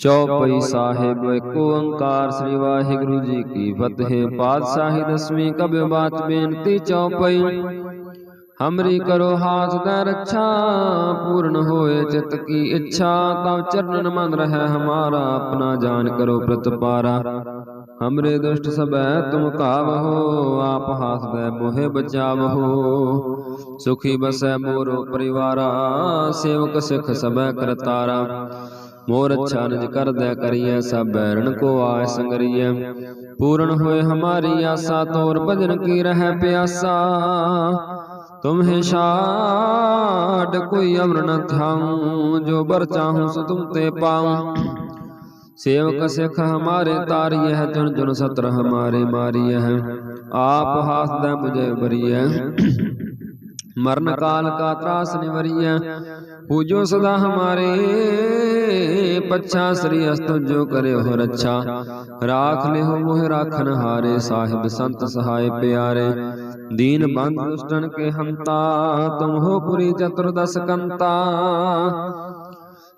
ਚੌਪਈ ਸਾਹਿਬ ਏਕ ਓੰਕਾਰ ਸ੍ਰੀ ਵਾਹਿਗੁਰੂ ਜੀ ਕੀ ਫਤਿਹ। ਪਾਤਸ਼ਾਹੀ ਦਸਵੀਂ ਕਬਿ ਬਾਤ ਬੇਨਤੀ ਚੌਪਈ। ਹਮਰੀ ਕਰੋ ਹਾਥ ਦਾ ਰੱਛਾ ਪੂਰਨ ਹੋਏ ਚਿਤ ਕੀ ਇੱਛਾ। ਤਬ ਚਰਨਨ ਮਨ ਰਹਿ ਹਮਾਰਾ ਆਪਣਾ ਜਾਨ ਕਰੋ ਪ੍ਰਤਪਾਰਾ। ਹਮਰੇ ਦੁਸ਼ਟ ਸਬੈ ਤੁਮ ਕਾਵਹੋ ਆਪ ਹਾਥ ਦੇ ਮੋਹਿ ਬਚਾਵਹੋ। ਸੁਖੀ ਬਸੈ ਮੋਰੋ ਪਰਿਵਾਰਾ ਸੇਵਕ ਸਿਖ ਸਬੈ ਕਰਤਾਰਾ। ਮੋਰ ਅੱਛਾ ਨਿਜ ਕਰਦੈ ਕਰੀਐ ਸਭ ਬੈਰਣ ਕੋ ਆਇ ਸੰਗਰੀਐ ਪੂਰਨ ਹੋਏ ਹਮਾਰੀ ਆਸਾ, ਤੋਰ ਭਜਨ ਕੀ ਰਹਿ ਪਿਆਸਾ। ਤੁਮਹਿ ਛਾੜ ਕੋਈ ਅਮਰ ਨ ਥਾਉ, ਜੋ ਬਰ ਚਾਹੂੰ ਸੋ ਤੁਮ ਤੇ ਪਾਉ। ਸੇਵਕ ਸਿਖ ਹਮਾਰੇ ਤਾਰਿਯ ਹੈ ਜਨ ਜਨ ਸਤਰ ਹਮਾਰੇ ਮਾਰਿਯ ਹੈ ਆਪ ਹਾਥ ਦੇ ਮੁਝੇ ਬਰੀਐ ਮਰਨ ਕਾਲ ਕਾ ਤਰਾਸ ਨਿਵਰੀਐ। ਪੂਜੋ ਸਦਾ ਹਮਾਰੇ, ਪੱਛਾ ਸ੍ਰੀ ਅਸਤ ਜੋ ਕਰਿਓ ਰੱਛਾ ਰਾਖ ਲਿਓ ਮੋਹ ਰਾਖਨ ਹਾਰੇ, ਸਾਹਿਬ ਸੰਤ ਸਹਾਇ ਪਿਆਰੇ। ਦੀਨ ਬੰਦ ਦੁਸ਼ਟਨ ਕੇ ਹੰਤਾ, ਤੁਮ ਹੋ ਪੁਰੀ ਚਤੁਰਦਸ ਕੰਤਾ।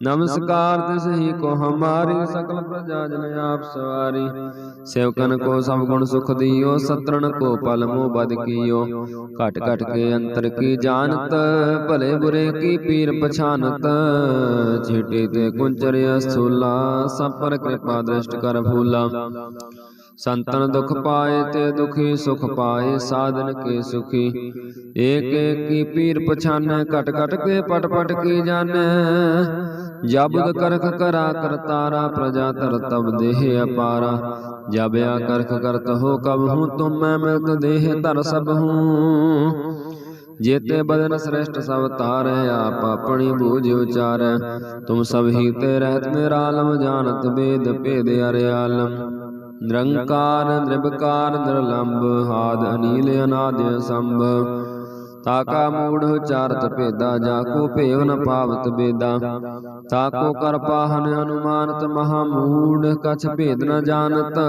नमस्कार तिसही को हमारी सकल प्रजा जन आप सवारी सेवकन को सब गुण सुख दियो सत्रन को पल मोह बद कियो घट घट के अंतर की जानत भले बुरे की पीर पछानत छीटी ते कुंचर स्थूला सब पर कृपा दृष्ट कर भूला ਸੰਤਨ ਦੁਖ ਪਾਏ ਤੇ ਦੁਖੀ ਸੁਖ ਪਾਏ, ਸਾਧਨ ਕੇ ਸੁਖੀ। ਏਕ ਏਕ ਕੀ ਪੀਰ ਪਛਾਨੈ, ਘਟ ਘਟ ਕੇ ਪਟ ਪਟ ਕੀ ਜਾਣੈ। ਜਬਦ ਕਰਖ ਕਰਾ ਕਰਤਾਰਾ ਪ੍ਰਜਾ ਤਰ ਤਬ ਦੇਹ ਅਪਾਰਾ। ਜਬ ਆ ਕਰਖ ਕਰਤ ਹੋ, ਕਬ ਹੂੰ, ਤੁਮ ਮੈਂ ਮਿਲਤ ਦੇਹ ਧਰ ਸਭ ਹੂੰ। ਜੇਤੇ ਬਦਨ ਸ੍ਰੇਸ਼ਟ ਸਭ ਤਾਰੈ ਆਪ ਆਪਣੀ ਬੂਝ ਉਚਾਰੈ। ਤੁਮ ਸਭ ਹੀ ਤੇ ਰਹਿਤ ਮੇਰਾ ਆਲਮ ਜਾਣਤ ਬੇਦ ਭੇਦ ਅਰ ਆਲਮ ਨਿਰੰਕਾਰ ਨਿਰਭਕਾਰ ਨਿਰਲੰਭ ਆਦ ਅਨੀਲ ਅਨਾਦਿ ਸੰਭ। ਤਾਕਾ ਮੂੜ ਉਚਾਰਤ ਭੇਦਾ, ਜਾ ਕੋ ਭੇਵ ਨ ਪਾਵਤ ਬੇਦਾ। ਤਾਕੋ ਕਰ ਪਾਹਨ ਅਨੁਮਾਨਤ, ਮਹਾ ਮੂੜ ਕਛ ਭੇਦ ਨ ਜਾਣਤ।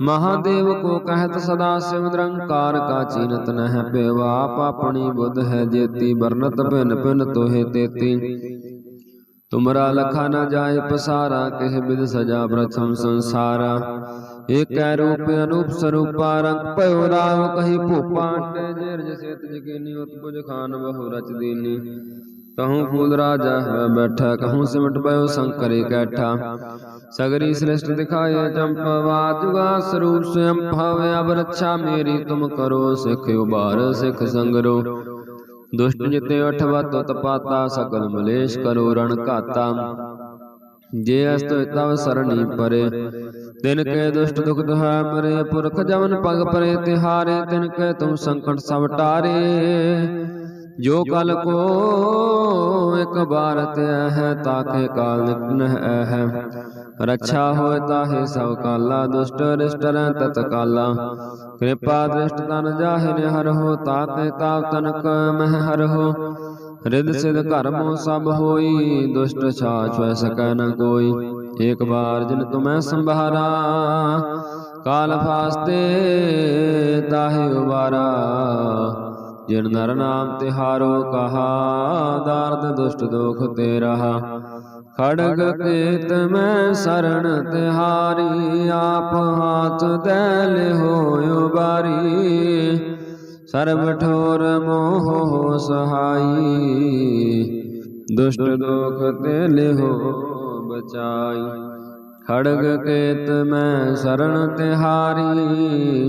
ਮਹਾਦੇਵ ਕੋ ਕਹਿਤ ਸਦਾ ਸਿਵ ਨਿਰੰਕਾਰ, ਕਾ ਚੀਨਤ ਨਹਿ ਪੇਵਾ ਆਪ ਆਪਣੀ ਬੁੱਧ ਹੈ ਜੇਤੀ ਵਰਨਤ ਭਿਨ ਭਿਨ ਤੋਹੇ ਤੇਤੀ। ਤੁਮਰਾ ਲਖਾ ਨ ਜਾਏ ਪਸਾਰਾ ਕਹਿ ਬਿਦ ਸਜਾ ਪ੍ਰਥਮ ਸੰਸਾਰਾ ਏਕੈ ਰੂਪ ਅਨੂਪ ਸਰੂਪਾ ਰੰਗ ਭਇਓ ਰਾਮ ਕਹੀ ਭੂਪਾ ਟੇ ਜੇਰ ਜਸੇਤ ਜਗੀਨੀ ਉਤਪੁਜ ਖਾਨ ਬਹੁ ਰਚ ਦੀਨੀ ਕਹੂੰ ਫੂਲ ਰਾਜਾ ਹੈ ਬੈਠਾ ਕਹੂੰ ਸਿਮਟ ਪਇਓ ਸੰਕਰੇ ਕੈਠਾ ਸਗਰੀ ਸ੍ਰਿਸ਼ਟ ਦਿਖਾਏ ਚੰਪਵਾ ਜੁਗਾ ਸਰੂਪ ਸਯੰ ਭਵ ਅਬ ਰੱਛਾ ਮੇਰੀ ਤੁਮ ਕਰੋ ਸਿਖ ਉਬਾਰ ਸਿਖ ਸੰਗਰੋ ਦੁਸ਼ਟ ਜਿਤੇ ਅਠਵਤ ਤਪਾਤਾ ਸਕਲ ਮਲੇਸ਼ ਕਰੋ ਰਣ ਘਾਤਾ ਜੇ ਅਸਤ ਤਵ ਸਰਣੀ ਪਰੇ। ਤਿਨ ਕੇ ਦੁਸ਼ਟ ਦੁਖ ਦੁਹਾ ਮਰੇ ਪੁਰਖ ਜਵਨ ਪਗ ਪਰੇ ਤਿਹਾਰੇ। ਤਿਨ ਕੇ ਤੁਮ ਸੰਕਟ ਸਭ ਟਾਰੇ। ਜੋ ਕਲ ਕੋ ਇੱਕ ਬਾਰ ਤੇ ਹੈ ਤਾਕੇ ਕਾਲ ਨਿਕਨ ਹੈ। ਰੱਛਾ ਹੋਏ ਤਾਹੇ ਸਭ ਕਾਲਾ ਦੁਸ਼ਟ ਰਿਸ਼ਟ ਰਹਿ ਤਤ ਕਾਲਾ। ਕਿਰਪਾ ਦ੍ਰਿਸ਼ਟ ਤਨ ਜਾਹਿ ਹਰ ਹੋ ਤਾਕੇ ਤਾਪ ਤਨਕ ਮਹਿ ਹਰ ਹੋ। ਰਿਦ ਸਿਧ ਘਰ ਮੋ ਸਭ ਹੋਈ ਦੁਸ਼ਟ ਛਾਛ ਵੈ ਸਕੈ ਨ ਕੋਈ। ਏਕ ਬਾਰ ਜਿਨ ਤੁਮੈ ਸੰਭਾਰਾ ਕਾਲ ਫਾਸਤੇ ਤਾਹੇ ਉਬਾਰਾ। ਜਿਨ ਨਰ ਨਾਮ ਤਿਹਾਰੋ ਕਹਾ, ਦਾਰਦ ਦੁਸ਼ਟ ਦੁਖ ਤੇ ਰਹਾ। ਖੜਗ ਕੇਤ ਮੈਂ ਸਰਣ ਤਿਹਾਰੀ, ਆਪ ਹਾਥ ਦੇ ਲਿਹੋ ਬਾਰੀ ਸਰਬ ਠੋਰ ਮੋਹ ਸਹਾਈ, ਦੁਸ਼ਟ ਦੋਖ ਤੇ ਲਿਹੋ ਬਚਾਈ। ਖੜਗ ਕੇਤ ਮੈਂ ਸਰਣ ਤਿਹਾਰੀ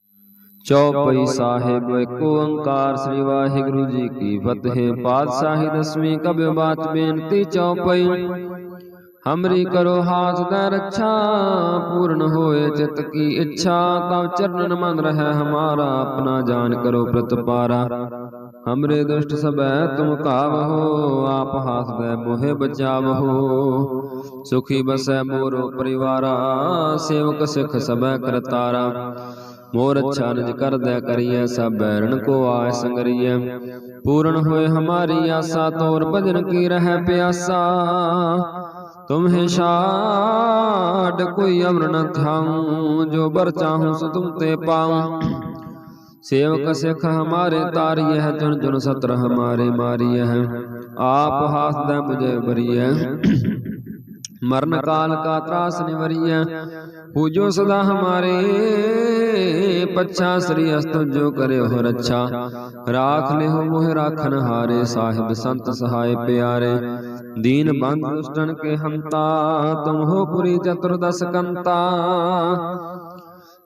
ਚੌਪਈ ਸਾਹਿਬ ਇੱਕ ਓੰਕਾਰ ਸ੍ਰੀ ਵਾਹਿਗੁਰੂ ਜੀ ਕੀ ਫਤਿਹ। ਪਾਤਸ਼ਾਹੀ ਦਸਵੀਂ ਕਬਿ ਬਾਤ ਬੇਨਤੀ ਚੌਪਈ। ਹਮਰੀ ਕਰੋ ਹਾਥ ਦਾ ਰੱਛਾ ਪੂਰਨ ਹੋਏ ਚਿਤ ਕੀ ਇੱਛਾ ਤਬ ਚਰਨਨ ਮਨ ਰਹਿ ਹਮਾਰਾ ਆਪਣਾ ਜਾਨ ਕਰੋ ਪ੍ਰਤਪਾਰਾ। ਹਮਰੇ ਦੁਸ਼ਟ ਸਬੈ ਤੁਮ ਕਾਵਹੋ ਆਪ ਹਾਥ ਦੇ ਮੋਹਿ ਬਚਾਵਹੋ। ਸੁਖੀ ਬਸੈ ਮੋਰੋ ਪਰਿਵਾਰਾ ਸੇਵਕ ਸਿਖ ਸਬੈ ਕਰਤਾਰਾ। ਮੋਰ ਅੱਛਾ ਨਿਜ ਕਰਦੈ ਕਰੀਐ, ਸਭ ਬੈਰਣ ਕੋ ਆਇ ਸੰਗਰੀਐ। ਪੂਰਨ ਹੋਏ ਹਮਾਰੀ ਆਸਾ, ਤੋਰ ਭਜਨ ਕੀ ਰਹਿ ਪਿਆਸਾ। ਤੁਮਹਿ ਛਾੜ ਕੋਈ ਅਮਰ ਨ ਥਾਉ, ਜੋ ਬਰ ਚਾਹੂੰ ਸੋ ਤੁਮ ਤੇ ਪਾਉ। ਸੇਵਕ ਸਿਖ ਹਮਾਰੇ ਤਾਰੀਐ ਹੈ ਜਨ ਸਤਰ ਹਮਾਰੇ ਮਾਰੀਐ। ਹੈ ਆਪ ਹਾਥ ਦੇ ਮੁਝੇ ਬਰੀਐ ਮਰਨ ਕਾਲ ਕਾ ਤਰਾਸ ਨਿਵਰੀਐ। ਪੂਜੋ ਸਦਾ ਹਮਾਰੇ ਪੱਛਾ ਸ੍ਰੀ ਅਸਤ ਜੋ ਕਰਿਓ ਹੋ ਰੱਛਾ ਰਾਖ ਲਿਓ ਮੋਹ ਰਾਖਨ ਹਾਰੇ ਸਾਹਿਬ ਸੰਤ ਸਹਾਇ ਪਿਆਰੇ। ਦੀਨ ਬੰਦ ਦੁਸ਼ਟਨ ਕੇ ਹੰਤਾ, ਤੁਮ ਹੋ ਪੁਰੀ ਚਤੁਰਦਸ ਕੰਤਾ।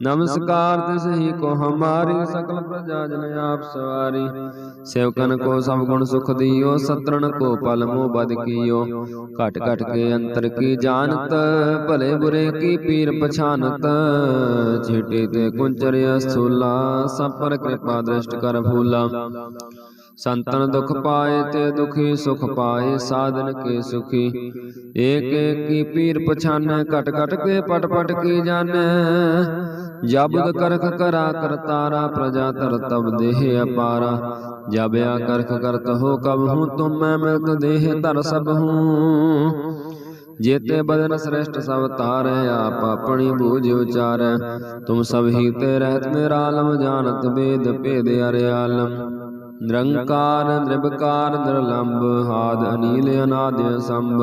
ਨਮਸਕਾਰ ਤਿਸ ਹੀ ਕੋ ਹਮਾਰੀ ਸਕਲ ਪ੍ਰਜਾ ਜਨ ਆਪ ਸਵਾਰੀ। ਸੇਵਕਨ ਕੋ ਸਭ ਗੁਣ ਸੁਖ ਦਿਓ ਸਤਰਣ ਕੋ ਪਲ ਮੋ ਬਦ ਕੀਓ। ਘਟ ਘਟ ਕੇ ਅੰਤਰ ਕੀ ਜਾਣਤ ਭਲੇ ਬੁਰੇ ਕੀ ਪੀਰ ਪਛਾਨਤ ਛੇਟੇ ਤੇ ਕੁੰਚਰ ਅਸੂਲਾ ਸਭ ਪਰ ਕਿਰਪਾ ਦ੍ਰਿਸ਼ਟ ਕਰ ਫੂਲਾ। ਸੰਤਨ ਦੁਖ ਪਾਏ ਤੇ ਦੁਖੀ ਸੁਖ ਪਾਏ ਸਾਧਨ ਕੇ ਸੁਖੀ? ਏਕ ਏਕ ਕੀ ਪੀਰ ਪਛਾਨੈ ਘਟ ਘਟ ਕੇ ਪਟ ਪਟ ਕੀ ਜਾਣੈ? ਜਬ ਕਰਖ ਕਰਾ ਕਰਤਾਰਾ ਪ੍ਰਜਾ ਤਰ ਤਬ ਦੇਹ ਅਪਾਰਾ। ਜਬਿਆ ਕਰਖ ਕਰਤ ਹੋ ਕਬ ਹੂੰ ਤੁਮ ਮੈਂ ਮਿਲਤ ਦੇਹ ਧਰ ਸਭ ਹੂੰ। ਜੇਤੇ ਬਦਨ ਸ੍ਰੇਸ਼ਟ ਸਭ ਤਾਰੈ ਆਪ ਆਪਣੀ ਬੂਝ ਉਚਾਰੈ। ਤੁਮ ਸਭ ਹੀ ਤੇ ਰਹਿਤ ਨਿਰਾਲਮ ਜਾਣਤ ਬੇਦ ਭੇਦ ਅਰਿਆਲਮ। ਨਿਰੰਕਾਰ ਨਿਰਭਕਾਰ ਨਿਰਲੰਭ ਹਾਦ ਅਨੀਲ ਅਨਾਦਿ ਸੰਭ।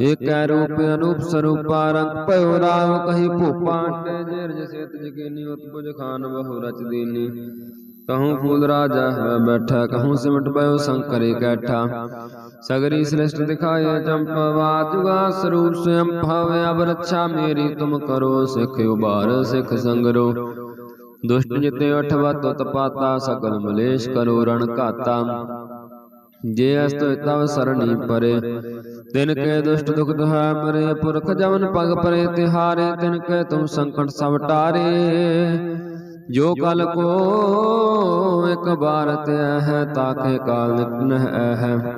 ਏਕੈ ਰੂਪ ਅਨੂਪ ਸਰੂਪਾ ਰੰਗ ਭਇਓ ਰਾਮ ਕਹੀ ਭੂਪਾ ਟੇ ਜੇਰ ਜਸੇ ਤਜ ਕੀਨੀ ਉਤਪੁਜ ਖਾਨ ਬਹੁ ਰਚ ਦੀਨੀ ਕਹੂੰ ਫੂਲ ਰਾਜਾ ਹੈ ਬੈਠਾ ਕਹੂੰ ਸਿਮਟ ਪਇਓ ਸੰਕਰੇ ਕੈਠਾ ਸਗਰੀ ਸ੍ਰਿਸ਼ਟ ਦਿਖਾਏ ਚੰਪਵਾ ਜੁਗਾ ਸਰੂਪ ਸਵਯੰ ਭਵ ਅਬ ਰੱਛਾ ਮੇਰੀ ਤੁਮ ਕਰੋ ਸਿਖ ਉਬਾਰ ਸਿਖ ਸੰਗਰੋ ਦੁਸ਼ਟ ਜਿਤੇ ਅਠਵਤ ਤਪਾਤਾ ਸਕਲ ਮਲੇਸ਼ ਕਰੋ ਰਣ ਘਾਤਾ ਜੇ ਅਸਤ ਤਵ ਸਰਣੀ ਪਰੇ, ਤਿਨ ਕੇ ਦੁਸ਼ਟ ਦੁਖ ਦੁਹਾ ਪਰੇ, ਪੁਰਖ ਜਵਨ ਪਗ ਪਰੇ, ਤਿਹਾਰੇ ਤਿਨ ਕੇ ਤੁਮ ਸੰਕਟ ਸਭ ਟਾਰੇ। ਜੋ ਕਲ ਕੋ ਇੱਕ ਬਾਰ ਤੇ ਹੈ ਤਾਕੇ ਕਾਲ ਨਿਕਨ ਹੈ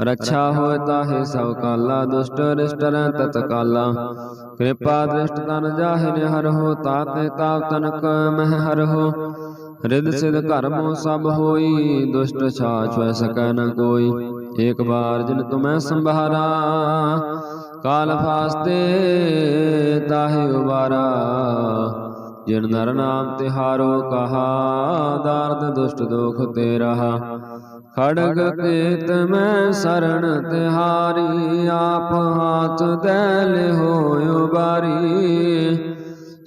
ਰੱਛਾ ਹੋਏ ਤਾਹੇ ਸਭ ਕਾਲਾ, ਦੁਸ਼ਟ ਰਿਸ਼ਟ ਰਹਿ ਤਤ ਕਾਲਾ। ਕਿਰਪਾ ਦ੍ਰਿਸ਼ਟ ਤਨ ਜਾਹਿ ਨਿਹਰ ਹੋ ਤਾਕੇ ਤਾਪ ਤਨਕ ਮਹਿ ਹਰ ਹੋ ਰਿਦ ਸਿਧ ਘਰ ਸਭ ਹੋਈ, ਦੁਸ਼ਟ ਛਾਛ ਵੈ ਸਕੈ ਨ ਕੋਈ। ਏਕ ਬਾਰ ਜਿਨ ਤੁਮੈ ਸੰਭਾਰਾ, ਕਾਲ ਫਾਸਤੇ ਤਾਹੇ ਉਬਾਰਾ। ਜਿਨ ਨਰ ਨਾਮ ਤਿਹਾਰੋ ਕਹਾ, ਦਰਦ ਦੁਸ਼ਟ ਦੋਖ ਤੇ ਰਹਾ। ਖੜਗ ਕੇਤ ਮੈਂ ਸਰਣ ਤਿਹਾਰੀ ਆਪ ਹਾਥ ਦੇ ਲਿਹੋ ਉਬਾਰੀ।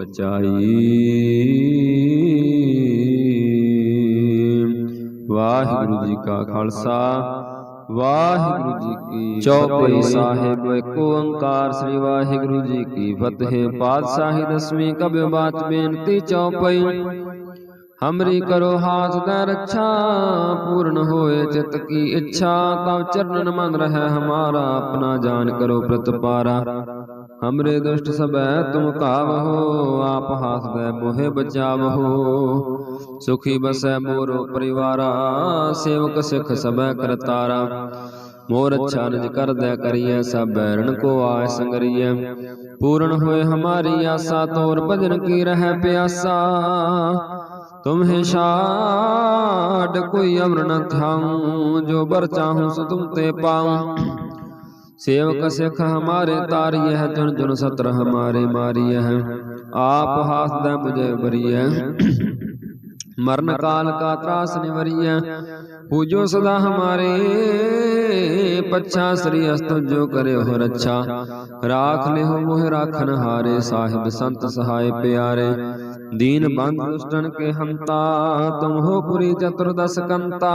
ਬਚਾਈ। ਵਾਹਿਗੁਰੂ ਜੀ ਕਾ ਖਾਲਸਾ, ਵਾਹਿਗੁਰੂ ਜੀ ਕੀ ਚੌਪਈ ਸਾਹਿਬ ਇੱਕ ਓੰਕਾਰ, ਸ੍ਰੀ ਵਾਹਿਗੁਰੂ ਜੀ ਕੀ ਫਤਿਹ। ਪਾਤਸ਼ਾਹੀ ਦਸਵੀਂ ਕਬਿ ਬਾਤ ਬੇਨਤੀ ਚੌਪਈ ਹਮਰੀ ਕਰੋ ਹਾਥ ਦਾ ਰੱਛਾ, ਪੂਰਨ ਹੋਏ ਚਿਤ ਕੀ ਇੱਛਾ। ਤਬ ਚਰਨਨ ਮਨ ਰਹਿ ਹਮਾਰਾ, ਆਪਣਾ ਜਾਨ ਕਰੋ ਪ੍ਰਤਪਾਰਾ। ਹਮਰੇ ਦੁਸ਼ਟ ਸਬੈ ਤੁਮ ਕਾਵਹੋ ਆਪ ਹਾਥ ਦੇ ਬਚਾਵਹੋ ਸੁਖੀ ਬਸੈ ਮੋਰੋ ਪਰਿਵਾਰਾ ਸੇਵਕ ਸਿਖ ਸਬੈ ਕਰਤਾਰਾ ਮੋਰ ਅੱਛਾ ਨਿਜ ਕਰਦੈ ਕਰੀਐ ਸਭ ਬੈਰਣ ਕੋ ਆਇ ਸੰਗਰੀਐ ਪੂਰਨ ਹੋਏ ਹਮਾਰੀ ਆਸਾ ਤੋਰ ਭਜਨ ਕੀ ਰਹਿ ਪਿਆਸਾ ਤੁਮਹਿ ਛਾੜ ਕੋਈ ਅਮਰ ਨ ਥਾਉ ਜੋ ਬਰ ਚਾਹੂੰ ਸੋ ਤੁਮ ਤੇ ਪਾਉ ਸੇਵਕ ਸਿਖ ਹਮਾਰੇ ਤਾਰੀਐ ਹੈ ਜਨ ਜਨ ਸਤਰ ਹਮਾਰੇ ਮਾਰੀਐ। ਹੈ ਆਪ ਹਾਥ ਮੁਝੇ ਬਰੀਐ ਮਰਨ ਕਾਲ ਕਾ ਤਰਾਸ ਨਿਵਰੀਐ। ਪੂਜੋ ਸਦਾ ਹਮਾਰੇ ਪੱਛਾ, ਸ੍ਰੀ ਅਸਤ ਜੋ ਕਰਿਓ ਰੱਛਾ ਰਾਖ ਲਿਓ ਮੋਹ ਰਾਖਨ ਹਾਰੇ, ਸਾਹਿਬ ਸੰਤ ਸਹਾਇ ਪਿਆਰੇ। ਦੀਨ ਬੰਦ ਦੁਸ਼ਟਨ ਕੇ ਹੰਤਾ, ਤੁਮ ਹੋ ਪੁਰੀ ਚਤੁਰਦਸ ਕੰਤਾ।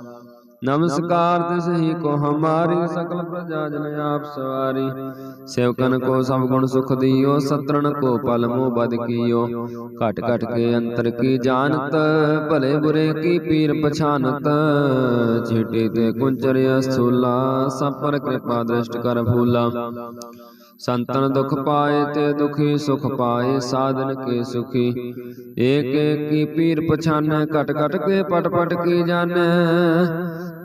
ਨਮਸਕਾਰ ਤਿਸਹੀ ਕੋ ਹਮਾਰੀ ਸਕਲ ਪ੍ਰਜਾ ਜਨ ਆਪ ਸਵਾਰੀ। ਸੇਵਕਨ ਕੋ ਸਭ ਗੁਣ ਸੁਖ ਦਿਓ ਸਤਰਣ ਕੋ ਪਲ ਮੋ ਬਦ ਕੀਓ। ਘਟ ਘਟ ਕੇ ਅੰਤਰ ਕੀ ਜਾਣਤ ਭਲੇ ਬੁਰੇ ਕੀ ਪੀਰ ਪਛਾਨਤ। ਛੇਟੇ ਤੇ ਕੁੰਚਰਿਆ ਸੂਲਾ ਸਭ ਪਰ ਕਿਰਪਾ ਦ੍ਰਿਸ਼ਟ ਕਰ ਫੂਲਾ ਸੰਤਨ ਦੁਖ ਪਾਏ ਤੇ ਦੁਖੀ ਸੁਖ ਪਾਏ, ਸਾਧਨ ਕੇ ਸੁਖੀ? ਏਕ ਏਕ ਕੀ ਪੀਰ ਪਛਾਨੈ ਕਟ ਘਟ ਕੇ ਪਟ ਪਟ ਕੀ ਜਾਣੈ?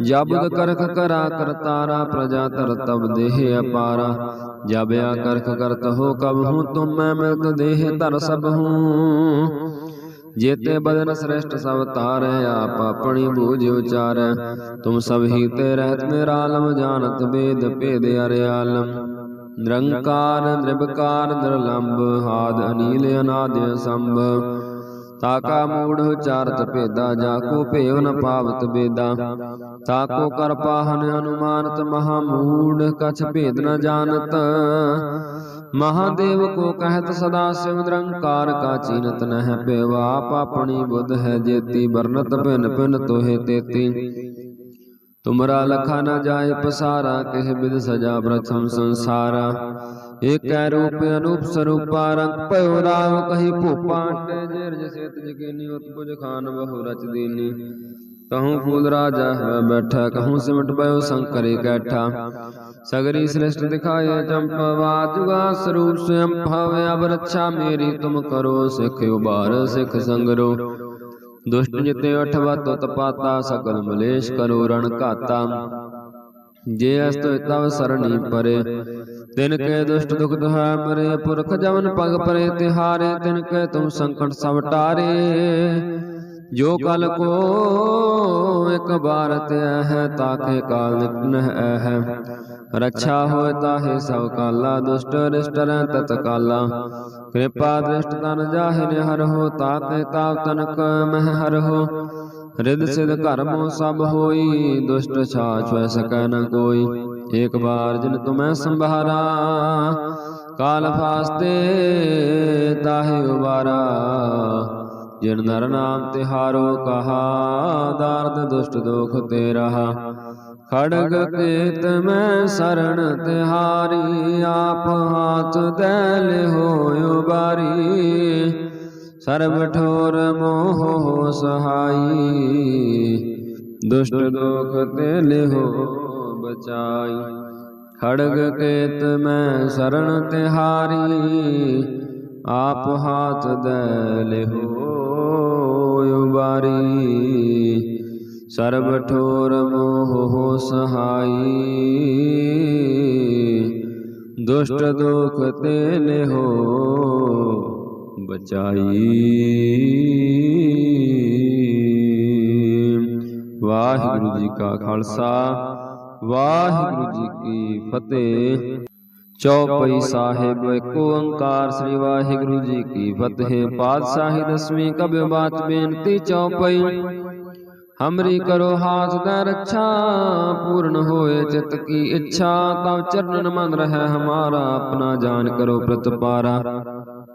ਜਬਦ ਕਰਖ ਕਰਾ ਕਰਤਾਰਾ ਪ੍ਰਜਾ ਤਰ ਤਬ ਦੇਹ ਅਪਾਰਾ। ਜਬ ਆ ਕਰਖ ਕਰਤ ਹੋ, ਕਬ ਹੂੰ, ਤੁਮ ਮੈਂ ਮਿਲਤ ਦੇਹ ਧਰ ਸਭ ਹੂੰ। ਜੇਤੇ ਬਦਨ ਸ੍ਰੇਸ਼ਟ ਸਭ ਤਾਰੈ ਆਪ ਆਪਣੀ ਬੂਝ ਉਚਾਰੈ। ਤੁਮ ਸਭ ਹੀ ਤੇ ਰਹਿਤ ਮੇਰਾ ਆਲਮ, ਜਾਣਤ ਬੇਦ ਭੇਦ ਅਰਿਆਲਮ। ਨਿਰੰਕਾਰ ਨਿਰਭਕਾਰ ਨਿਰਲੰਭ ਹਾਦ, ਅਨੀਲ, ਅਨਾਦ ਸੰਭ ਤਾਕਾ ਮੂੜ ਉਚਾਰਤ ਭੇਦਾ, ਜਾ ਕੋ ਭੇਵ ਨ ਪਾਵਤ ਬੇਦਾ। ਤਾਕੋ ਕਰ ਪਾਹਨ ਅਨੁਮਾਨਤ, ਮਹਾ ਮੂੜ, ਕਛ ਭੇਦ ਨ ਜਾਣਤ। ਮਹਾਦੇਵ ਕੋ ਕਹਿਤ ਸਦਾ ਸਿਵ ਨਿਰੰਕਾਰ ਕਾ ਚੀਨਤ ਨਹਿ ਪੇਵਾ ਆਪ ਆਪਣੀ ਬੁੱਧ ਹੈ ਜੇਤੀ ਬਰਨਤ ਭਿਨ ਭਿਨ ਤੋਹੇ ਤੇਤੀ। ਤੁਮਰਾ ਲਖਾ ਨ ਜਾਏ ਪਸਾਰਾ, ਕਹਿ ਬਿਦ ਸਜਾ ਪ੍ਰਥਮ ਸੰਸਾਰਾ। ਏਕੈ ਰੂਪ ਅਨੂਪ ਸਰੂਪਾ, ਰੰਗ ਭਇਓ ਰਾਮ ਕਹੀ ਭੂਪਾ ਟੇ ਜੇਰਜ ਸੇਤ ਜਗੇਨੀ ਉਤਪੁਜ ਖਾਨ ਬਹੁ ਰਚ ਦੀਨੀ। ਕਹੂੰ ਫੂਲ ਰਾਜਾ ਹੈ ਬੈਠਾ, ਕਹੂੰ ਸਿਮਟ ਪਇਓ ਸੰਕਰੇ ਕੈਠਾ ਸਗਰੀ ਸ੍ਰਿਸ਼ਟ ਦਿਖਾਏ ਚੰਪਵਾ ਜੁਗਾ ਸਰੂਪ ਸਯੰ ਭਾਵੇ ਅਬ ਰੱਛਾ ਮੇਰੀ ਤੁਮ ਕਰੋ ਸਿਖ ਉਬਾਰ ਸਿਖ ਸੰਗਰੋ। ਦੁਸ਼ਟ ਜਿਤੇ ਅਠਵਤ ਤਪਾਤਾ ਸਕਲ ਮਲੇਸ਼ ਕਰੋ ਰਣ ਘਾਤਾ। ਜੇ ਅਸਤ ਤਵ ਸਰਣੀ ਪਰੇ, ਤਿਨ ਕੇ ਦੁਸ਼ਟ ਦੁਖ ਦੁਹਾ ਮਰੇ, ਪੁਰਖ ਜਵਨ ਪਗ ਪਰੇ, ਤਿਹਾਰੇ ਤਿਨ ਕੇ ਤੁਮ ਸੰਕਟ ਸਭ ਟਾਰੇ। ਜੋ ਕਲ ਕੋ ਇਕ ਬਾਰ ਤੇ ਹੈ, ਤਾਕੇ ਕਾਲ ਨਿਕਨ ਹੈ। ਰੱਛਾ ਹੋਏ ਤਾਹੇ ਸਭ ਕਾਲਾ, ਦੁਸ਼ਟ ਰਿਸ਼ਟ ਰਹਿ ਤਤ ਕਾਲਾ। ਕਿਰਪਾ ਦ੍ਰਿਸ਼ਟ ਤਨ ਜਾਹਿ ਹਰ ਹੋ ਤਾਕੇ ਤਾਪ ਤਨਕ ਮਹਿ ਹਰ ਹੋ। ਰਿਦ ਸਿਧ ਘਰਮੋ ਸਭ ਹੋਈ, ਦੁਸ਼ਟ ਛਾਛ ਵੈ ਸਕੈ ਨ ਕੋਈ। ਏਕ ਬਾਰ ਜਿਨ ਤੁਮੈ ਸੰਭਾਰਾ, ਕਾਲ ਫਾਸਤੇ ਤਾਹੇ ਉਬਾਰਾ। ਜਿਨ ਨਰ ਨਾਮ ਤਿਹਾਰੋ ਕਹਾ, ਦਾਰਦ ਦੁਸ਼ਟ ਦੋਖ ਤੇ ਰਹਾ ਖੜਗ ਕੇਤ ਮੈਂ ਸਰਣ ਤਿਹਾਰੀ, ਆਪ ਹਾਥ ਦੇ ਲਿਓ ਬਾਰੀ ਸਰਬ ਠੋਰ ਮੋਹ ਸਹਾਈ, ਦੁਸ਼ਟ ਦੋਖ ਤੇ ਲਿਓ ਬਚਾਈ। ਖੜਗ ਕੇਤ ਮੈਂ ਸਰਣ ਤਿਹਾਰੀ, ਆਪ ਹਾਥ ਦੇ ਲਿਓ ਉਬਾਰੀ। ਸਰਬ ਠੋਰ ਮੋਹ ਸਹਾਈ। ਦੁਸ਼ਟ ਦੁਖ ਤੇ ਲਿਓ ਬਚਾਈ। ਵਾਹਿਗੁਰੂ ਜੀ ਕਾ ਖਾਲਸਾ, ਵਾਹਿਗੁਰੂ ਜੀ ਕੀ ਫਤਿਹ। ਚੌਪਈ ਸਾਹਿਬ ਏਕ ਓੰਕਾਰ ਸ੍ਰੀ ਵਾਹਿਗੁਰੂ ਜੀ ਕੀ ਫਤਿਹ। ਪਾਤਸ਼ਾਹੀ ਦਸਵੀਂ ਕਬਿ ਬਾਤ ਬੇਨਤੀ ਚੌਪਈ। ਹਮਰੀ ਕਰੋ ਹਾਥ ਦਾ ਰੱਛਾ ਪੂਰਨ ਹੋਏ ਚਿਤ ਕੀ ਇੱਛਾ ਤਬ ਚਰਨਨ ਮਨ ਰਹਿ ਹਮਾਰਾ ਆਪਣਾ ਜਾਨ ਕਰੋ ਪ੍ਰਤਪਾਰਾ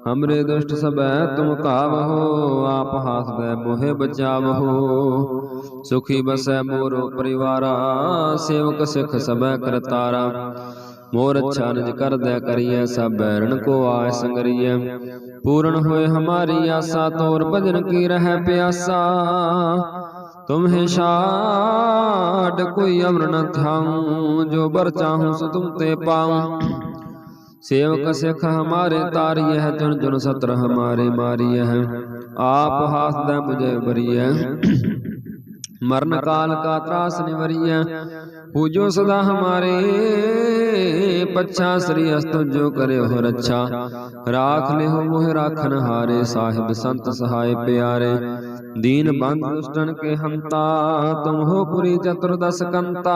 ਹਮਰੇ ਦੁਸ਼ਟ ਸਬੈ ਤੁਮ ਕਾਵਹੋ ਆਪ ਹਾਥ ਦੇ ਮੋਹਿ ਬਚਾਵਹੋ ਸੁਖੀ ਬਸੈ ਮੋਰੋ ਪਰਿਵਾਰਾ ਸੇਵਕ ਸਿਖ ਸਬੈ ਕਰਤਾਰਾ ਮੋਰ ਅੱਛਾ ਨਿਜ ਕਰਦੈ ਕਰੀਐ, ਸਭ ਬੈਰਣ ਕੋ ਆਇ ਸੰਗਰੀਐ। ਪੂਰਨ ਹੋਏ ਹਮਾਰੀ ਆਸਾ, ਤੋਰ ਭਜਨ ਕੀ ਰਹਿ ਪਿਆਸਾ। ਤੁਮਹਿ ਛਾੜ ਕੋਈ ਅਮਰ ਨ ਥਾਉ, ਜੋ ਬਰ ਚਾਹੂੰ ਸੋ ਤੁਮ ਤੇ ਪਾਉ। ਸੇਵਕ ਸਿਖ ਹਮਾਰੇ ਤਾਰਿਯ ਹੈ ਜਨ ਜਨ ਸਤਰ ਹਮਾਰੇ ਮਾਰਿਯ ਹੈ ਆਪ ਹਾਥ ਦੇ ਮਰਨ ਕਾਲ ਕਾ ਤਰਾਸ ਨਿਵਰੀਐ। ਪੂਜੋ ਸਦਾ ਹਮਾਰੇ ਪੱਛਾ ਸ੍ਰੀ ਅਸਤ ਜੋ ਕਰਿਓ ਰੱਛਾ। ਰਾਖ ਲਿਓ ਮੋਹ ਰਾਖਨ ਹਾਰੇ ਸਾਹਿਬ ਸੰਤ ਸਹਾਇ ਪਿਆਰੇ। ਦੀਨ ਬੰਦ ਦੁਸ਼ਟਨ ਕੇ ਹੰਤਾ ਤੁਮ ਹੋ ਪੁਰੀ ਚਤੁਰਦਸ ਕੰਤਾ।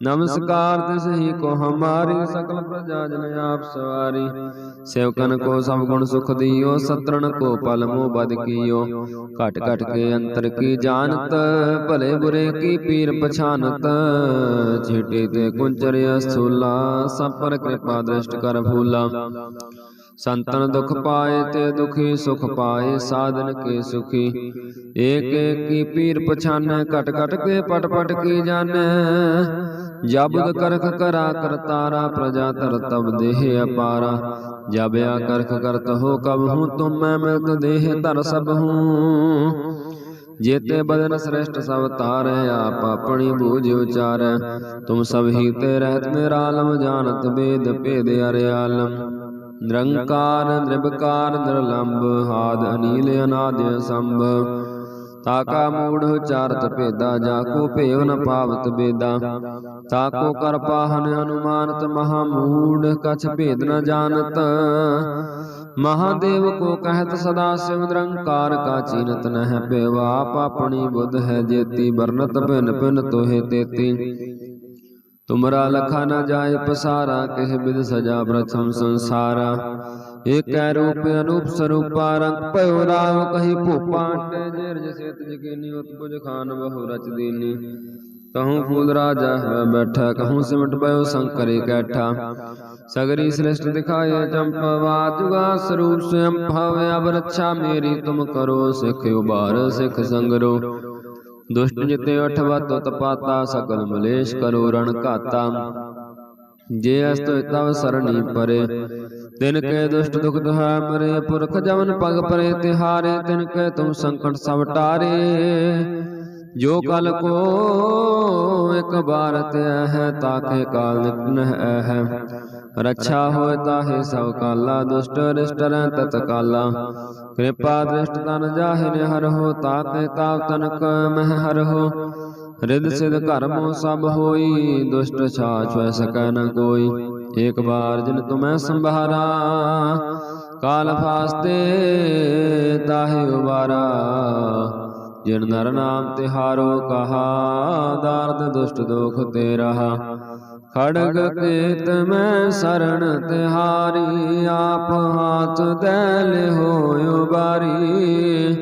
नमस्कार तिसही को हमारी सकल प्रजा जन आप सवारी सेवकन को सब गुण सुख दियो सत्रन को पल मोह बद कियो घट घट के अंतर की जानत भले बुरे की पीर पछानत छीटे ते कुंचर स्थूला सब पर कृपा दृष्ट कर भूला ਸੰਤਨ ਦੁਖ ਪਾਏ ਤੇ ਦੁਖੀ ਸੁਖ ਪਾਏ, ਸਾਧਨ ਕੇ ਸੁਖੀ। ਏਕ ਏਕ ਕੀ ਪੀਰ ਪਛਾਨੈ, ਘਟ ਘਟ ਕੇ ਪਟ ਪਟ ਕੀ ਜਾਣੈ। ਜਬਦ ਕਰਖ ਕਰਾ ਕਰਤਾਰਾ ਪ੍ਰਜਾ ਤਰ ਤਬ ਦੇਹ ਅਪਾਰਾ। ਜਬ ਆ ਕਰਖ ਕਰਤ ਹੋ ਕਬ ਹੂੰ, ਤੁਮ ਮੈਂ ਮਿਲਤ ਦੇਹ ਧਰ ਸਭ ਹੂੰ। ਜੇਤੇ ਬਦਨ ਸ੍ਰੇਸ਼ਟ ਸਭ ਤਾਰੈ ਆਪ ਆਪਣੀ ਬੂਝ ਉਚਾਰੈ। ਤੁਮ ਸਭ ਹੀ ਤੇ ਰਹਿਤ ਮੇਰਾ ਆਲਮ ਜਾਣਤ ਬੇਦ ਭੇਦ ਅਰ ਆਲਮ ਨਿਰੰਕਾਰ ਨਿਰਭਕਾਰ ਨਿਰਲੰਭ ਹਾਦ ਅਨੀਲ ਅਨਾਦਿ ਸੰਭ। ਤਾਕਾ ਮੂੜ ਉਚਾਰਤ ਭੇਦਾ, ਜਾ ਕੋ ਭੇਵ ਨ ਪਾਵਤ ਬੇਦਾ। ਤਾਕੋ ਕਰ ਪਾਹਨ ਅਨੁਮਾਨਤ, ਮਹਾ ਮੂੜ ਕਛ ਭੇਦ ਨ ਜਾਣਤ। ਮਹਾਦੇਵ ਕੋ ਕਹਿਤ ਸਦਾ ਸਿਵ ਨਿਰੰਕਾਰ, ਕਾ ਚੀਨਤ ਨਹਿ ਪੇਵਾ ਆਪ ਆਪਣੀ ਬੁੱਧ ਹੈ ਜੇਤੀ ਵਰਨਤ ਭਿਨ ਭਿਨ ਤੋਹੇ ਤੇਤੀ। ਤੁਮਰਾ ਲਖਾ ਨ ਜਾਏ ਪਸਾਰਾ ਕਹਿ ਬਿਦ ਸਜਾ ਪ੍ਰਥਮ ਸੰਸਾਰਾ ਏਕੈ ਰੂਪ ਅਨੂਪ ਸਰੂਪਾ ਰੰਗ ਭਇਓ ਰਾਮ ਕਹੀ ਭੂਪਾ ਟੇ ਜੇਰ ਜਸੇ ਤਿਜ ਕੀਨੀ ਉਤਪੁਜ ਖਾਨ ਬਹੁ ਰਚ ਦੀਨੀ ਕਹੂੰ ਫੂਲ ਰਾਜਾ ਹੈ ਬੈਠਾ ਕਹੂੰ ਸਿਮਟ ਪਇਓ ਸੰਕਰੇ ਕੈਠਾ ਸਗਰੀ ਸ੍ਰਿਸ਼ਟ ਦਿਖਾਏ ਚੰਪਵਾ ਜੁਗਾ ਸਰੂਪ ਸਯੰ ਭਵ ਅਬ ਰੱਛਾ ਮੇਰੀ ਤੁਮ ਕਰੋ ਸਿਖ ਉਬਾਰ ਸਿਖ ਸੰਗਰੋ ਦੁਸ਼ਟ ਜਿਤੇ ਅਠਵਤ ਤਪਾਤਾ ਸਕਲ ਮਲੇਸ਼ ਕਰੋ ਰਣ ਘਾਤਾ ਜੇ ਅਸਤ ਤਵ ਸਰਣੀ ਪਰੇ। ਤਿਨ ਕੇ ਦੁਸ਼ਟ ਦੁਖ ਦੁਹਾ ਮਰੇ ਪੁਰਖ ਜਵਨ ਪਗ ਪਰੇ ਤਿਹਾਰੇ। ਤਿਨ ਕੇ ਤੁਮ ਸੰਕਟ ਸਭ ਟਾਰੇ। ਜੋ ਕਲ ਕੋ ਇੱਕ ਬਾਰ ਤੇ ਹੈ ਤਾਕੇ ਕਾਲ ਨਿਪਨ ਹੈ ਰੱਛਾ ਹੋਏ ਤਾਹੇ ਸਭ ਕਾਲਾ, ਦੁਸ਼ਟ ਰਿਸ਼ਟ ਰਹਿ ਤਤ ਕਾਲਾ ਕਿਰਪਾ ਦ੍ਰਿਸ਼ਟ ਤਨ ਜਾਹਿ ਹਰ ਹੋ ਤਾਕੇ ਤਾਪ ਤਨਕ ਮਹਿ ਹਰ ਹੋ। ਰਿਦ ਸਿਧ ਘਰ ਸਭ ਹੋਈ, ਦੁਸ਼ਟ ਛਾਛ ਸਕੈ ਨ ਕੋਈ। ਏਕ ਬਾਰ ਜਿਨ ਤੁਮੈ ਸੰਭਾਰਾ, ਕਾਲ ਫਾਸਤੇ ਤਾਹੇ ਉਬਾਰਾ। ਜਿਨ ਨਰ ਨਾਮ ਤਿਹਾਰੋ ਕਹਾ, ਦਾਰਦ ਦੁਸ਼ਟ ਦੋਖ ਤੇ ਰਹਾ। ਖੜਗ ਕੇਤ ਮੈਂ ਸਰਣ ਤਿਹਾਰੀ, ਆਪ ਹਾਥ ਦੇ ਲਿਹੋ ਉਬਾਰੀ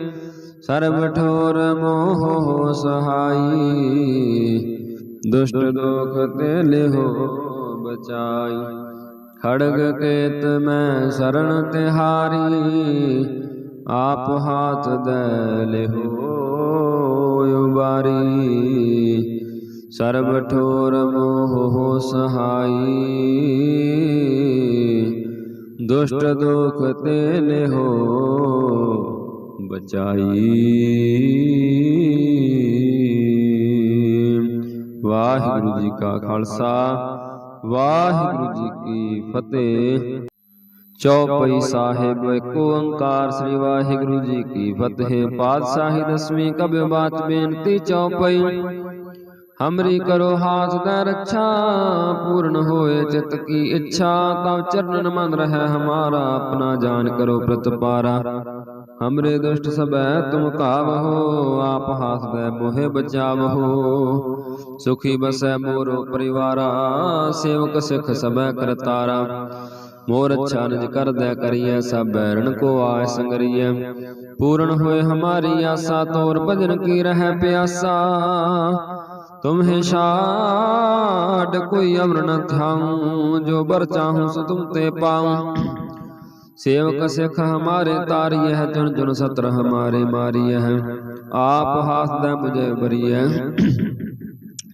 ਸਰਬ ਠੋਰ ਮੋਹ ਸਹਾਈ, ਦੁਸ਼ਟ ਦੋਖ ਤੇ ਲਿਹੋ ਬਚਾਈ। ਖੜਗ ਕੇਤ ਮੈਂ ਸਰਣ ਤਿਹਾਰੀ, ਆਪ ਹਾਥ ਦੈਲ ਲਿਹੋ ਉਬਾਰੀ ਸਰਬ ਠੋਰ ਮੋਹ ਸਹਾਈ। ਦੁਸ਼ਟ ਦੁਖ ਤੇ ਲਿਹੋ ਬਚਾਈ। ਵਾਹਿਗੁਰੂ ਜੀ ਕਾ ਖਾਲਸਾ, ਵਾਹਿਗੁਰੂ ਜੀ ਕੀ ਫਤਿਹ। ਚੌਪਈ ਸਾਹਿਬ ਇੱਕ ਓੰਕਾਰ, ਸ੍ਰੀ ਵਾਹਿਗੁਰੂ ਜੀ ਕੀ ਫਤਿਹ। ਪਾਤਸ਼ਾਹੀ ਦਸਵੀਂ ਕਬਿ ਬਾਤ ਬੇਨਤੀ ਚੌਪਈ। ਹਮਰੀ ਕਰੋ ਹਾਥ ਦਾ ਰੱਛਾ ਪੂਰਨ ਹੋਏ ਚਿਤ ਕੀ ਇੱਛਾ ਤਬ ਚਰਨਨ ਮਨ ਰਹਿ ਹਮਾਰਾ ਆਪਣਾ ਜਾਨ ਕਰੋ ਪ੍ਰਤਪਾਰਾ ਹਮਰੇ ਦੁਸ਼ਟ ਸਬੈ ਤੁਮ ਕਾਵਹੋ ਆਪ ਹਾਥ ਦੇ ਮੋਹਿ ਬਚਾਵਹੋ ਸੁਖੀ ਬਸੈ ਮੋਰੋ ਪਰਿਵਾਰਾ ਸੇਵਕ ਸਿਖ ਸਬੈ ਕਰਤਾਰਾ ਮੋਰ ਅੱਛਾ ਨਿਜ ਕਰਦੈ ਕਰੀਐ ਸਭ ਬੈਰਣ ਕੋ ਆਇ ਸੰਗਰੀਐ ਪੂਰਨ ਹੋਏ ਹਮਾਰੀ ਆਸਾ ਤੋਰ ਭਜਨ ਕੀ ਰਹਿ ਪਿਆਸਾ ਤੁਮਹਿ ਛਾੜ ਕੋਈ ਅਮਰ ਨ ਥਾਉ ਜੋ ਬਰ ਚਾਹੂੰ ਸੋ ਤੁਮ ਤੇ ਪਾਉ ਸੇਵਕ ਸਿਖ ਹਮਾਰੇ ਤਾਰੀਐ ਹੈ ਜਨ ਜਨ ਸਤਰ ਹਮਾਰੇ ਮਾਰੀਐ ਹੈ ਆਪ ਹਾਥ ਦੇ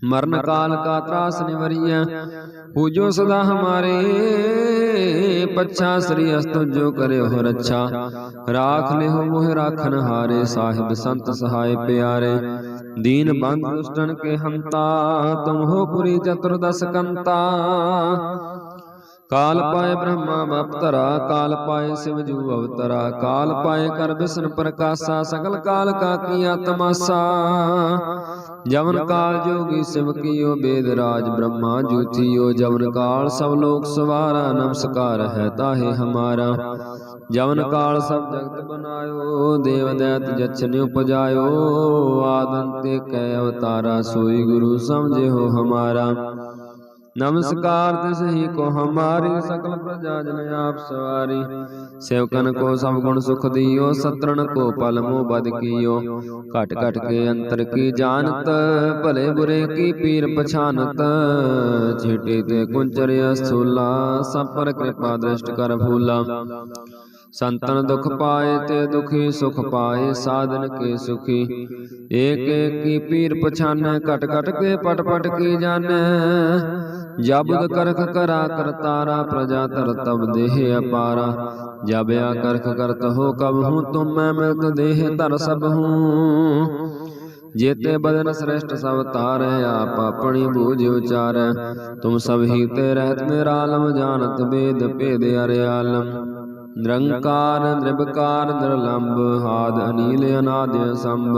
ਮੁਝੇ ਬਰੀਐ ਮਰਨ ਕਾਲ ਕਾ ਤਰਾਸ ਨਿਵਰੀਐ। ਪੂਜੋ ਸਦਾ ਹਮਾਰੇ, ਪੱਛਾ ਸ੍ਰੀ ਅਸਤ ਜੋ ਕਰਿਓ ਰੱਛਾ ਰਾਖ ਲਿਓ ਮੋਹ ਰਾਖਨ ਹਾਰੇ, ਸਾਹਿਬ ਸੰਤ ਸਹਾਇ ਪਿਆਰੇ। ਦੀਨ ਬੰਦ ਦੁਸ਼ਟਨ ਕੇ ਹੰਤਾ, ਤੁਮ ਹੋ ਪੁਰੀ ਚਤੁਰਦਸ ਕੰਤਾ। ਕਾਲ ਪਾਏ ਬ੍ਰਹਮਾ ਬਪਤਰਾ, ਕਾਲ ਪਾਏ ਸਿਵ ਜੂ ਅਵਤਰਾ, ਕਾਲ ਪਾਏ ਕਰ ਬਿਸ਼ਨ ਪ੍ਰਕਾਸ਼ਾ, ਸਗਲ ਕਾਲ ਕਾ ਕੀਆ ਤਮਾਸਾ ਜਵਨ ਕਾਲ ਜੋਗੀ ਸਿਵ ਕੀਓ ਬੇਦ ਰਾਜ ਬ੍ਰਹਮਾ ਜੂਥੀਓ ਜਵਨ ਕਾਲ ਸਭ ਲੋਕ ਸਵਾਰਾ, ਨਮਸਕਾਰ ਹੈ ਤਾਹੇ ਹਮਾਰਾ। ਜਵਨ ਕਾਲ ਸਭ ਜਗਤ ਬਨਾਇਓ, ਦੇਵ ਦੈਤ ਜਛਨ ਉਪਜਾਇਓ। ਆਦੰਤੇ ਕੈ ਅਵਤਾਰਾ, ਸੋਈ ਗੁਰੂ ਸਮਝਿਓ ਹਮਾਰਾ। नमस्कार तिसही को हमारी सकल प्रजा जन आप सवारी सेवकन को सब गुण सुख दियो सत्रन को पल मोह बद कियो घट घट के अंतर की जानत भले बुरे की पीर पछानत छेटे ते कुंचर स्थूला सब पर कृपा दृष्ट कर भूला संतन दुख पाए ते दुखी सुख पाए साधन के सुखी एक एक की पीर पछाने कट कट के पट पट की जाने ਜਬ ਕਰਖ ਕਰਾ ਕਰਤਾਰਾ ਪ੍ਰਜਾ ਤਰ ਤਬ ਦੇਹ ਅਪਾਰਾ। ਜਬ ਆ ਕਰਖ ਕਰਤ ਹੋ ਕਬ ਹੂੰ ਤੁਮ ਮੈਂ ਮਿਲਤ ਦੇਹ ਧਰ ਸਭ ਹੂੰ। ਜੇਤੇ ਬਦਨ ਸ੍ਰੇਸ਼ਟ ਸਭ ਤਾਰੈ ਆਪ ਆਪਣੀ ਬੂਝ ਉਚਾਰੈ। ਤੁਮ ਸਭ ਹੀ ਤੇ ਰਹਿਤ ਨਿਰਾਲਮ ਜਾਣਤ ਬੇਦ ਭੇਦ ਅਰਿਆਲਮ। ਨਿਰੰਕਾਰ ਨਿਰਭਕਾਰ ਨਿਰਲੰਭ ਹਾਦ ਅਨੀਲ ਅਨਾਦਿ ਸੰਭ।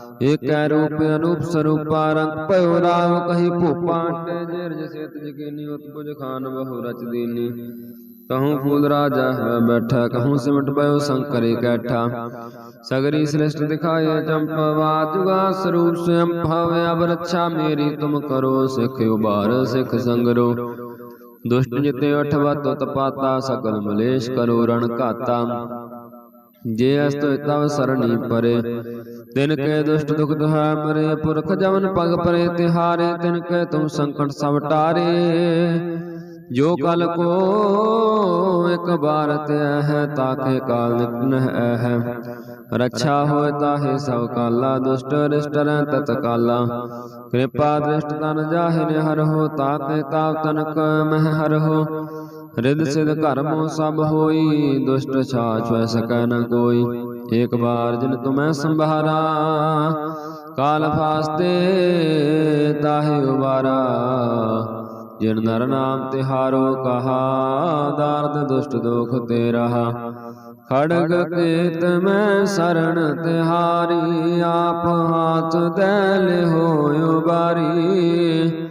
ਏਕੈ ਰੂਪ ਅਨੂਪ ਸਰੂਪਾ ਰੰਗ ਭਇਓ ਰਾਮ ਕਹੀ ਭੂਪਾ ਟੇ ਜੇਰ ਜਸੇਤ ਜਗੀਨੀ ਉਤਪੁਜ ਖਾਨ ਬਹੁ ਰਚ ਦੀਨੀ ਕਹੂੰ ਫੂਲ ਰਾਜਾ ਹੈ ਬੈਠਾ ਕਹੂੰ ਸਿਮਟ ਪਇਓ ਸੰਕਰੇ ਕੈਠਾ ਸਗਰੀ ਸ੍ਰਿਸ਼ਟ ਦਿਖਾਏ ਚੰਪਵਾ ਜੁਗਾ ਸਰੂਪ ਸਵਯੰ ਭਾਵੇ ਅਬ ਰੱਛਾ ਮੇਰੀ ਤੁਮ ਕਰੋ ਸਿਖ ਉਬਾਰ ਸਿਖ ਸੰਗਰੋ ਦੁਸ਼ਟ ਜਿਤੇ ਅਠਵਤ ਤਪਾਤਾ ਸਕਲ ਮਲੇਸ਼ ਕਰੋ ਰਣ ਘਾਤਾ ਜੇ ਅਸਤ ਤਵ ਸਰਣੀ ਪਰੇ ਤਿਨ ਕੇ ਦੁਸ਼ਟ ਦੁਖ ਦੁਹਾ ਮਰੇ, ਪੁਰਖ ਜਵਨ ਪਗ ਪਰੇ, ਤਿਹਾਰੇ ਤਿਨ ਕੇ ਤੁਮ ਸੰਕਟ ਸਭ ਟਾਰੇ। ਜੋ ਕਲ ਕੋ ਇਕ ਬਾਰ ਤੇ ਹੈ, ਤਾਕੇ ਕਾਲ ਨਿਕਨ ਹੈ। ਰੱਛਾ ਹੋਏ ਤਾਹੇ ਸਭ ਕਾਲਾ, ਦੁਸ਼ਟ ਰਿਸ਼ਟ ਰਹਿ ਤਤ ਕਾਲਾ। ਕਿਰਪਾ ਦ੍ਰਿਸ਼ਟ ਤਨ ਜਾਹਿ ਨੇ ਹਰ ਹੋ, ਤਾਕੇ ਤਾਪ ਤਨਕ ਮਹਿ ਹਰ ਹੋ। ਰਿਦ ਸਿਧ ਘਰਮੋ ਸਭ ਹੋਈ, ਦੁਸ਼ਟ ਛਾਛ ਵੈ ਸਕੈ ਨ ਕੋਈ। ਏਕ ਬਾਰ ਜਿਨ ਤੁਮੈ ਸੰਭਾਰਾ, ਕਾਲ ਫਾਸਤੇ ਤਾਹੇ ਉਬਾਰਾ। ਜਿਨ ਨਰ ਨਾਮ ਤਿਹਾਰੋ ਕਹਾ, ਦਰਦ ਦੁਸ਼ਟ ਦੁਖ ਤੇ ਰਹਾ। ਖੜਗ ਕੇਤ ਮੈਂ ਸਰਣ ਤਿਹਾਰੀ ਆਪ ਹਾਥ ਦੇ ਲਿਹੋ ਉਬਾਰੀ।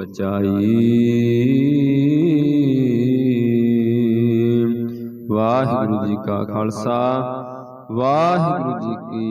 ਬਚਾਈ। ਵਾਹਿਗੁਰੂ ਜੀ ਕਾ ਖਾਲਸਾ ਵਾਹਿਗੁਰੂ ਜੀ ਕੀ